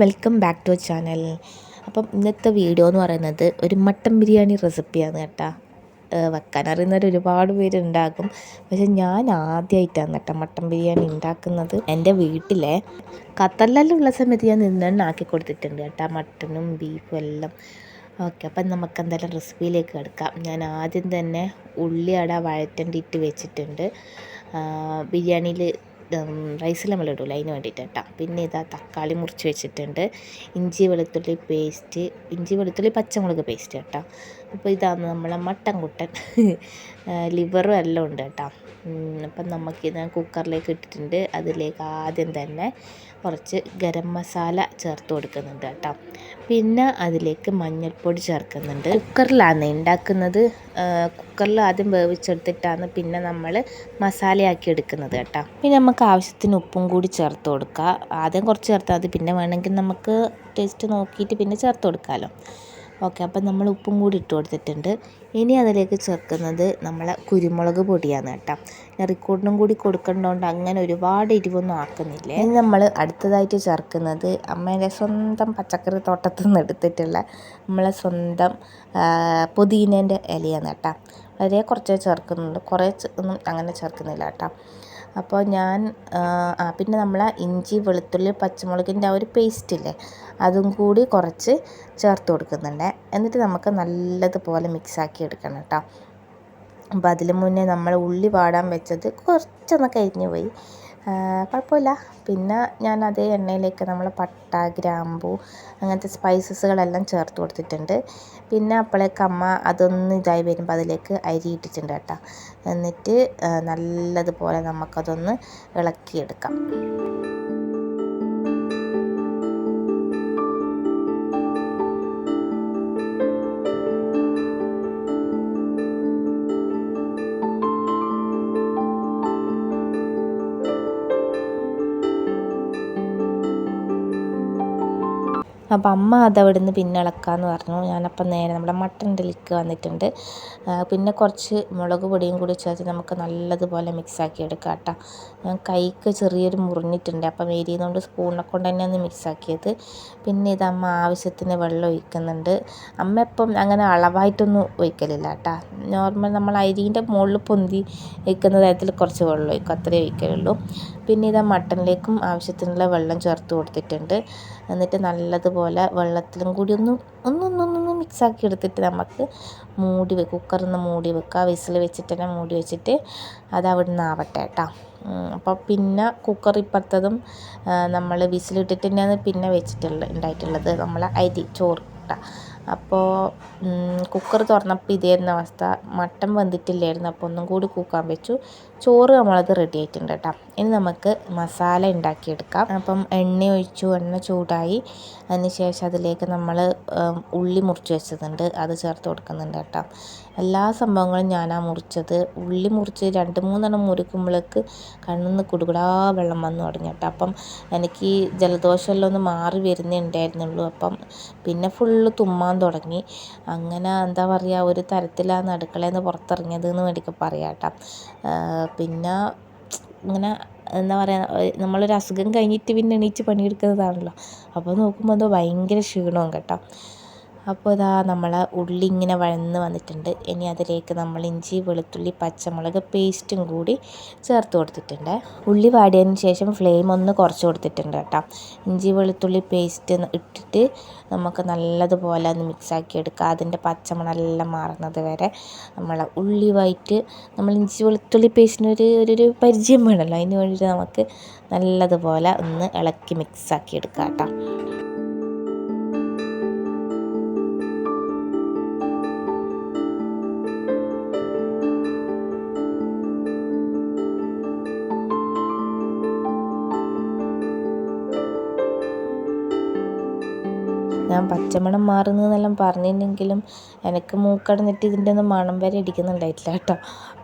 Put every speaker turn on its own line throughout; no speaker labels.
Welcome back to channel അപ്പം ഇന്നത്തെ video എന്ന് പറയുന്നത് ഒരു മട്ടൻ ബിരിയാണി റെസിപ്പിയാണ് കേട്ടോ. വെക്കാൻ അറിയുന്നവർ ഒരുപാട് പേരുണ്ടാകും. പക്ഷെ ഞാൻ ആദ്യമായിട്ടാണ് കേട്ടോ മട്ടൻ ബിരിയാണി ഉണ്ടാക്കുന്നത്. എന്റെ വീട്ടിലെ ഖത്തറിലെല്ലാം സമയത്ത് ഞാൻ നിന്നെണ്ണ ആക്കി കൊടുത്തിട്ടുണ്ട് കേട്ടോ. മട്ടനും ബീഫും എല്ലാം. ഓക്കെ അപ്പം നമുക്ക് എന്തായാലും റെസിപ്പിയിലേക്ക് കിടക്കാം. ഞാൻ ആദ്യം തന്നെ ഉള്ളി അട വഴറ്റണ്ടിട്ട് വെച്ചിട്ടുണ്ട്. ബിരിയാണിയിൽ റൈസിൽ നമ്മൾ ഇടൂല അതിന് വേണ്ടിയിട്ട്. കേട്ടോ പിന്നെ ഇതാ തക്കാളി മുറിച്ച് വെച്ചിട്ടുണ്ട്. ഇഞ്ചി വെളുത്തുള്ളി പേസ്റ്റ് ഇഞ്ചി വെളുത്തുള്ളി പച്ചമുളക് പേസ്റ്റ് കേട്ടോ. അപ്പോൾ ഇതാണ് നമ്മളെ മട്ടൻ കുട്ടൻ. ലിവറും എല്ലാം ഉണ്ട് കേട്ടോ. അപ്പം നമുക്കിത് കുക്കറിലേക്ക് ഇട്ടിട്ടുണ്ട്. അതിലേക്ക് ആദ്യം തന്നെ കുറച്ച് ഗരം മസാല ചേർത്ത് കൊടുക്കുന്നുണ്ട് കേട്ടോ. പിന്നെ അതിലേക്ക് മഞ്ഞൾപ്പൊടി ചേർക്കുന്നുണ്ട്. കുക്കറിലാണ് ഉണ്ടാക്കുന്നത് കുക്കറിൽ ആദ്യം വേവിച്ചെടുത്തിട്ടാണ് പിന്നെ നമ്മൾ മസാലയാക്കി എടുക്കുന്നത് കേട്ടോ. പിന്നെ നമുക്ക് ആവശ്യത്തിന് ഉപ്പും കൂടി ചേർത്ത് കൊടുക്കുക ആദ്യം കുറച്ച് ചേർത്താൽ മതി. പിന്നെ വേണമെങ്കിൽ നമുക്ക് ടേസ്റ്റ് നോക്കിയിട്ട് പിന്നെ ചേർത്ത് കൊടുക്കാമല്ലോ ഓക്കെ അപ്പം നമ്മൾ ഉപ്പും കൂടി ഇട്ട് കൊടുത്തിട്ടുണ്ട്. ഇനി അതിലേക്ക് ചേർക്കുന്നത് നമ്മളെ കുരുമുളക് പൊടിയാണ് കേട്ടോ. ഞാൻ റെക്കോർഡിനും കൂടി കൊടുക്കേണ്ടതുകൊണ്ട് അങ്ങനെ ഒരുപാട് എരിവൊന്നും ആക്കുന്നില്ല? ഇനി നമ്മൾ അടുത്തതായിട്ട് ചേർക്കുന്നത് അമ്മേന്റെ സ്വന്തം പച്ചക്കറി തോട്ടത്തിൽ നിന്ന് എടുത്തിട്ടുള്ള നമ്മളെ സ്വന്തം പുതിനേന്റെ ഇലയാണ് കേട്ടോ. വളരെ കുറച്ചേ ചേർക്കുന്നുണ്ട് കുറേ ഒന്നും അങ്ങനെ ചേർക്കുന്നില്ല കേട്ടോ. അപ്പോൾ ഞാൻ ആ പിന്നെ നമ്മൾ ഇഞ്ചി വെളുത്തുള്ളി പച്ചമുളകിന്റെ ആ ഒരു പേസ്റ്റ് ഇല്ലേ അതും കൂടി കുറച്ച് ചേർത്ത് കൊടുക്കുന്നുണ്ട്. എന്നിട്ട് നമുക്ക് നല്ലതുപോലെ മിക്സാക്കി എടുക്കണം കേട്ടോ. അപ്പോൾ അതിന് മുന്നേ നമ്മൾ ഉള്ളി വാടാൻ വെച്ചത് കുറച്ചൊന്ന് കരിഞ്ഞു പോയി. കുഴപ്പമില്ല. പിന്നെ ഞാൻ അതേ എണ്ണയിലേക്ക് നമ്മൾ പട്ട ഗ്രാമ്പൂ അങ്ങനത്തെ സ്പൈസസുകളെല്ലാം ചേർത്ത് കൊടുത്തിട്ടുണ്ട്. പിന്നെ അപ്പോഴേക്ക് അമ്മ അതൊന്ന് ഇതായി വരുമ്പോൾ അതിലേക്ക് അരി ഇട്ടിട്ടുണ്ട് കേട്ടോ. എന്നിട്ട് നല്ലതുപോലെ നമുക്കതൊന്ന് ഇളക്കിയെടുക്കാം. അപ്പോൾ അമ്മ അതവിടെ നിന്ന് പിന്നെ ഇളക്കാമെന്ന് പറഞ്ഞു. ഞാനപ്പം നേരെ നമ്മുടെ മട്ടന്റെ ലിക്ക് വന്നിട്ടുണ്ട് പിന്നെ കുറച്ച് മുളക് പൊടിയും കൂടി ചേർത്ത് നമുക്ക് നല്ലതുപോലെ മിക്സാക്കി എടുക്കാം കേട്ടോ. ഞാൻ കൈക്ക് ചെറിയൊരു മുറിഞ്ഞിട്ടുണ്ട്. അപ്പം എരിയുന്നതുകൊണ്ട് സ്പൂണിനെ കൊണ്ട് തന്നെ ഒന്ന് മിക്സാക്കിയത് പിന്നെ ഇത് അമ്മ ആവശ്യത്തിന് വെള്ളം ഒഴിക്കുന്നുണ്ട്. അമ്മ ഇപ്പം അങ്ങനെ അളവായിട്ടൊന്നും ഒഴിക്കലില്ല കേട്ടോ. നോർമൽ നമ്മൾ അരിന്റെ മുകളിൽ പൊന്തി വയ്ക്കുന്ന തരത്തിൽ കുറച്ച് വെള്ളം ഒഴിക്കും. അത്രയേ ഒഴിക്കലുള്ളൂ. പിന്നെ ഇത് മട്ടനിലേക്കും ആവശ്യത്തിനുള്ള വെള്ളം ചേർത്ത് കൊടുത്തിട്ടുണ്ട്. എന്നിട്ട് നല്ലതുപോലെ വെള്ളത്തിലും കൂടി ഒന്ന് ഒന്നൊന്നൊന്നൊന്ന് മിക്സാക്കി എടുത്തിട്ട് നമുക്ക് മൂടി വെക്കും കുക്കറിൽ നിന്ന് മൂടി വെക്കുക വിസിൽ വെച്ചിട്ട് തന്നെ മൂടി വെച്ചിട്ട് അത് അവിടെ നിന്ന് ആവട്ടെ കേട്ടോ അപ്പോൾ പിന്നെ കുക്കർ ഇപ്പുറത്തതും നമ്മൾ വിസിലിട്ടിട്ട് തന്നെയാണ് പിന്നെ വെച്ചിട്ടുള്ള ഉണ്ടായിട്ടുള്ളത് നമ്മൾ അരി ചോറ് അപ്പോൾ കുക്കർ തുറന്നപ്പോൾ ഇതായിരുന്നു അവസ്ഥ. മട്ടൻ വെന്തിട്ടില്ലായിരുന്നു. അപ്പോൾ ഒന്നും കൂടി കൂക്കാൻ വെച്ചു. ചോറ് നമ്മളത് റെഡി ആയിട്ടുണ്ട് കേട്ടോ ഇനി നമുക്ക് മസാല ഉണ്ടാക്കിയെടുക്കാം. അപ്പം എണ്ണ ഒഴിച്ചു എണ്ണ ചൂടായി. അതിനുശേഷം അതിലേക്ക് നമ്മൾ ഉള്ളി മുറിച്ച് വെച്ചതുണ്ട് അത് ചേർത്ത് കൊടുക്കുന്നുണ്ട് കേട്ടോ. എല്ലാ സംഭവങ്ങളും ഞാനാണ് മുറിച്ചത്. ഉള്ളി മുറിച്ച് രണ്ട് മൂന്നെണ്ണം മുറിക്കുമ്പോഴേക്ക് കണ്ണിൽ നിന്ന് കുടുകുടാ വെള്ളം വന്നു തുടങ്ങി കേട്ടോ. അപ്പം എനിക്ക് ജലദോഷമെല്ലാം ഒന്ന് മാറി വരുന്നുണ്ടായിരുന്നുള്ളൂ അപ്പം പിന്നെ ഫുള്ള് തുമ്മാൻ തുടങ്ങി. അങ്ങനെ എന്താ പറയുക ഒരു തരത്തിലാണ് അടുക്കളയിൽ നിന്ന് പുറത്തിറങ്ങിയത് എന്ന് പറയാം കേട്ടോ. പിന്നെ ഇങ്ങനെ എന്താ പറയുക നമ്മളൊരു അസുഖം കഴിഞ്ഞിട്ട് പിന്നെ എണീറ്റ് പണിയെടുക്കുന്നതാണല്ലോ. അപ്പോൾ നോക്കുമ്പോൾ എന്തോ ഭയങ്കര ക്ഷീണവും കേട്ടോ. അപ്പോൾ ഇതാ നമ്മൾ ഉള്ളി ഇങ്ങനെ വഴന്ന് വന്നിട്ടുണ്ട്. ഇനി അതിലേക്ക് നമ്മൾ ഇഞ്ചി വെളുത്തുള്ളി പച്ചമുളക് പേസ്റ്റും കൂടി ചേർത്ത് കൊടുത്തിട്ടുണ്ട്. ഉള്ളി വാടിയതിന് ശേഷം ഫ്ലെയിം ഒന്ന് കുറച്ച് കൊടുത്തിട്ടുണ്ട് കേട്ടോ. ഇഞ്ചി വെളുത്തുള്ളി പേസ്റ്റ് ഇട്ടിട്ട് നമുക്ക് നല്ലതുപോലെ ഒന്ന് മിക്സാക്കി എടുക്കുക അതിന്റെ പച്ചമണെല്ലാം മാറുന്നത് വരെ നമ്മൾ ഉള്ളി വൈറ്റ് നമ്മൾ ഇഞ്ചി വെളുത്തുള്ളി പേസ്റ്റിനൊരു ഒരു ഒരു പരിചയം വേണമല്ലോ. അതിന് വേണ്ടിയിട്ട് നമുക്ക് നല്ലതുപോലെ ഒന്ന് ഇളക്കി മിക്സാക്കി എടുക്കാം കേട്ടോ. ഞാൻ പച്ചമണം മാറുന്നതെന്നെല്ലാം പറഞ്ഞിരുന്നെങ്കിലും എനിക്ക് മൂക്കടന്നിട്ട് ഇതിന്റെ ഒന്നും മണം വരെ അടിക്കുന്നുണ്ടായിട്ടില്ല കേട്ടോ.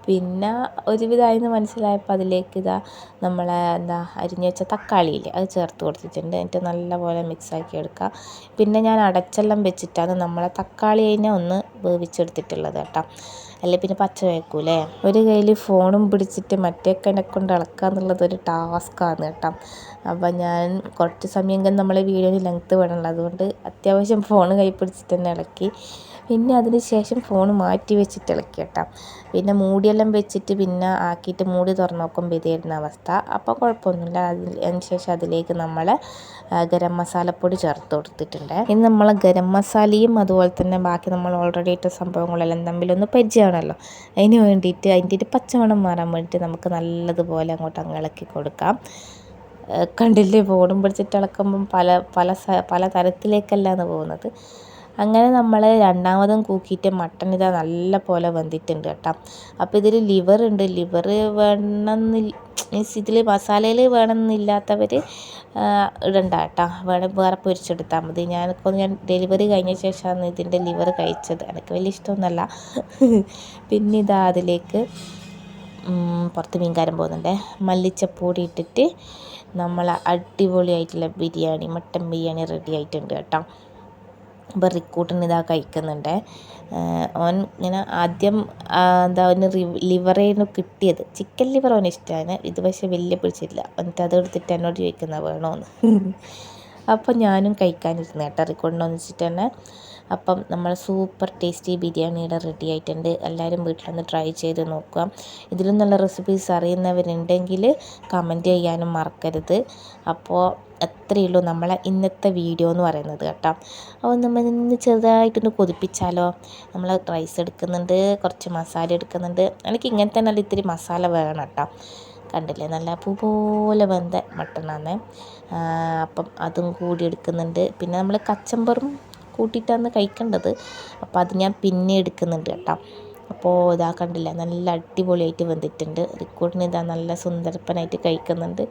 പിന്നെ ഒരുവിധമായെന്ന് മനസ്സിലായപ്പോൾ അതിലേക്ക് ഇതാ നമ്മളെ എന്താ അരിഞ്ഞു വെച്ച തക്കാളിയില്ലേ അത് ചേർത്ത് കൊടുത്തിട്ടുണ്ട്. എന്നിട്ട് നല്ലപോലെ മിക്സാക്കി എടുക്കുക. പിന്നെ ഞാൻ അടച്ചെല്ലാം വെച്ചിട്ടാണ് നമ്മളെ തക്കാളി അതിനെ ഒന്ന് വേവിച്ചെടുത്തിട്ടുള്ളത് കേട്ടോ. അല്ലെ പിന്നെ പച്ച വയ്ക്കൂലേ ഒരു കയ്യിൽ ഫോണും പിടിച്ചിട്ട് മറ്റേ കൈനെ കൊണ്ട് ഇളക്കുക എന്നുള്ളത് ഒരു ടാസ്ക്കാണ് കേട്ടോ. അപ്പം ഞാൻ കുറച്ച് സമയം നമ്മളെ വീഡിയോ ലെങ്ത്ത് വേണമല്ലോ അതുകൊണ്ട് അത്യാവശ്യം ഫോൺ കൈ പിടിച്ചിട്ട് തന്നെ ഇളക്കി. പിന്നെ അതിന് ശേഷം ഫോൺ മാറ്റി വെച്ചിട്ട് ഇളക്കി കേട്ടോ. പിന്നെ മൂടിയെല്ലാം വെച്ചിട്ട് പിന്നെ ആക്കിയിട്ട് മൂടി തുറന്ന് നോക്കുമ്പോൾ ഇതായിരുന്ന അവസ്ഥ. അപ്പോൾ കുഴപ്പമൊന്നുമില്ല. അതിന് ശേഷം അതിലേക്ക് നമ്മൾ ഗരം മസാലപ്പൊടി ചേർത്ത് കൊടുത്തിട്ടുണ്ട്. ഇനി നമ്മൾ ഗരം മസാലയും അതുപോലെ തന്നെ ബാക്കി നമ്മൾ ഓൾറെഡി ഇട്ട സംഭവങ്ങളെല്ലാം തമ്മിലൊന്ന് പരിചയമാണല്ലോ. അതിന് വേണ്ടിയിട്ട് അതിന്റെ ഒരു പച്ചമണം മാറാൻ വേണ്ടിയിട്ട് നമുക്ക് നല്ലതുപോലെ അങ്ങോട്ട് അങ്ങ് ഇളക്കി കൊടുക്കാം. കണ്ടില്ലേ? ഫോണും പിടിച്ചിട്ട് ഇളക്കുമ്പം പല പല പല തരത്തിലേക്കല്ലാന്ന് പോകുന്നത്. അങ്ങനെ നമ്മൾ രണ്ടാമതും കൂക്കിയിട്ട് മട്ടൻ ഇതാ നല്ല പോലെ വെന്തിട്ടുണ്ട് കേട്ടോ. അപ്പോൾ ഇതിൽ ഉണ്ട്. ലിവർ വേണമെന്നില്ല മീൻസ് ഇതിൽ മസാലയിൽ വേണമെന്നില്ലാത്തവർ ഇടണ്ട കേട്ടോ. വേണം വേറെ പൊരിച്ചെടുത്താൽ മതി. ഞാനിപ്പോൾ ഞാൻ ഡെലിവറി കഴിഞ്ഞ ശേഷമാണ് ഇതിന്റെ ലിവർ കഴിച്ചത്. എനിക്ക് വലിയ ഇഷ്ടമൊന്നുമല്ല പിന്നെ ഇതാ അതിലേക്ക് പുറത്ത് മീൻകാരൻ പോകുന്നുണ്ട്. മല്ലിച്ചപ്പൊടി ഇട്ടിട്ട് നമ്മൾ അടിപൊളിയായിട്ടുള്ള ബിരിയാണി മട്ടൻ ബിരിയാണി റെഡി ആയിട്ടുണ്ട് കേട്ടോ. അപ്പോൾ റിക്കൂട്ടൻ ഇതാ കഴിക്കുന്നുണ്ട്. ഓൻ ഇങ്ങനെ ആദ്യം എന്താ അവന് ലിവറേന്ന് കിട്ടിയത്. ചിക്കൻ ലിവർ അവന് ഇഷ്ടമാണ് ഇത് പക്ഷേ വലിയ പിടിച്ചില്ല എന്നിട്ട് അത് എടുത്തിട്ട് എന്നോട് ചോദിക്കുന്ന വേണോന്ന് അപ്പോൾ ഞാനും കഴിക്കാനിരുന്നു കേട്ടോ റിക്കോർഡിന് വെച്ചിട്ട് തന്നെ. അപ്പം നമ്മൾ സൂപ്പർ ടേസ്റ്റി ബിരിയാണിയുടെ റെഡി ആയിട്ടുണ്ട്. എല്ലാവരും വീട്ടിൽ വീട്ടിലൊന്ന് ട്രൈ ചെയ്ത് നോക്കുക. ഇതിലും നല്ല റെസിപ്പീസ് അറിയുന്നവരുണ്ടെങ്കിൽ കമന്റ് ചെയ്യാനും മറക്കരുത്. അപ്പോൾ അത്രയേ ഉള്ളൂ നമ്മളെ ഇന്നത്തെ വീഡിയോ എന്ന് പറയുന്നത് കേട്ടോ. അപ്പോൾ നമ്മൾ ഇന്ന് ചെറുതായിട്ടൊന്ന് കൊതിപ്പിച്ചാലോ? നമ്മൾ റൈസ് എടുക്കുന്നുണ്ട് കുറച്ച് മസാല എടുക്കുന്നുണ്ട്. എനിക്ക് ഇങ്ങനത്തെ നല്ല ഇത്തിരി മസാല വേണം കേട്ടോ. കണ്ടില്ലേ? നല്ല പൂ പോലെ വെന്ത മട്ടണാണ് അപ്പം അതും കൂടി എടുക്കുന്നുണ്ട്. പിന്നെ നമ്മൾ കച്ചമ്പറും കൂട്ടിയിട്ടാണ് കഴിക്കേണ്ടത്. അപ്പോൾ അത് ഞാൻ പിന്നെ എടുക്കുന്നുണ്ട് കേട്ടോ. അപ്പോൾ ഇതാ കണ്ടില്ല നല്ല അടിപൊളിയായിട്ട് വെന്തിട്ടുണ്ട്. റിക്കൂട്ടിന് ഇതാ നല്ല സുന്ദരപ്പനായിട്ട് കഴിക്കുന്നുണ്ട്.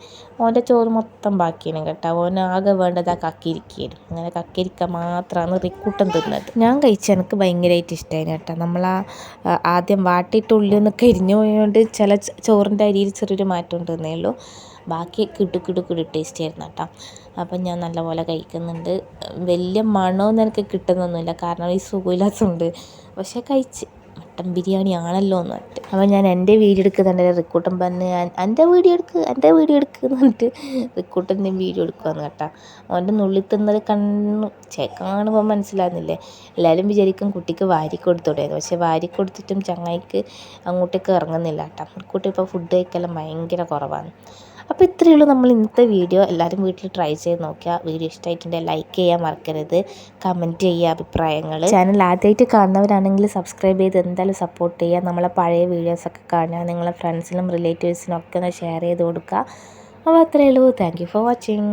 ഓന്റെ ചോറ് മൊത്തം ബാക്കിയാണ് കേട്ടോ. ഓന് ആകെ വേണ്ടത് ആ കക്കിരിക്കുകയാണ് അങ്ങനെ കക്കിരിക്ക മാത്രമാണ് റിക്കൂട്ടൻ തിന്നത്. ഞാൻ കഴിച്ച എനിക്ക് ഭയങ്കരമായിട്ട് ഇഷ്ടമായിരുന്നു കേട്ടോ. നമ്മൾ ആ ആദ്യം വാട്ടിയിട്ട് ഉള്ളിൽ നിന്ന് കരിഞ്ഞു പോയതുകൊണ്ട് ചില ചോറിന്റെ അരിയിൽ ചെറിയൊരു മാറ്റം ഉണ്ടെന്നേ ഉള്ളൂ. ബാക്കി കിടു കിടു കിടു ടേസ്റ്റ് ആയിരുന്നു കേട്ടോ. അപ്പം ഞാൻ നല്ലപോലെ കഴിക്കുന്നുണ്ട്. വലിയ മണമൊന്നും എനിക്ക് കിട്ടുന്നൊന്നുമില്ല. കാരണം ഈ സുഖമില്ലാത്തതുണ്ട് പക്ഷേ കഴിച്ച് മട്ടൻ ബിരിയാണി ആണല്ലോ എന്ന് പറഞ്ഞിട്ട്. അപ്പം ഞാൻ എന്റെ വീഡിയോ എടുക്കുന്നുണ്ട് റിക്കൂട്ടൻ പറഞ്ഞ് എന്റെ വീഡിയോ എടുക്ക് എന്റെ വീഡിയോ എടുക്ക് എന്ന് പറഞ്ഞിട്ട് റിക്കൂട്ടന്റെ വീഡിയോ എടുക്കുമെന്ന് കേട്ടോ. അവന്റെ നുള്ളിൽ തിന്നത് കണ്ണു ചേക്കാണുമ്പോൾ മനസ്സിലാകുന്നില്ലേ എല്ലാവരും വിചാരിക്കും കുട്ടിക്ക് വാരി കൊടുത്തോടെയെന്ന്. പക്ഷേ വാരി കൊടുത്തിട്ടും ചങ്ങായിക്ക് അങ്ങോട്ടേക്ക് ഇറങ്ങുന്നില്ല കേട്ടോ. കുട്ടി ഇപ്പോൾ ഫുഡ് കഴിക്കലും ഭയങ്കര കുറവാണ്. അപ്പോൾ ഇത്രയേ ഉള്ളൂ നമ്മൾ ഇന്നത്തെ വീഡിയോ. എല്ലാവരും വീട്ടിൽ ട്രൈ ചെയ്ത് നോക്കുക വീഡിയോ ഇഷ്ടമായിട്ടുണ്ടെങ്കിൽ ലൈക്ക് ചെയ്യാൻ മറക്കരുത്. കമന്റ് ചെയ്യുക അഭിപ്രായങ്ങൾ. ചാനൽ ആദ്യമായിട്ട് കാണുന്നവരാണെങ്കിൽ സബ്സ്ക്രൈബ് ചെയ്ത് എന്തായാലും സപ്പോർട്ട് ചെയ്യുക. നമ്മളെ പഴയ വീഡിയോസൊക്കെ കാണുക. നിങ്ങളെ ഫ്രണ്ട്സിനും റിലേറ്റീവ്സിനും ഒക്കെ ഒന്ന് ഷെയർ ചെയ്ത് കൊടുക്കുക. അപ്പോൾ അത്രയേ ഉള്ളൂ. Thank for watching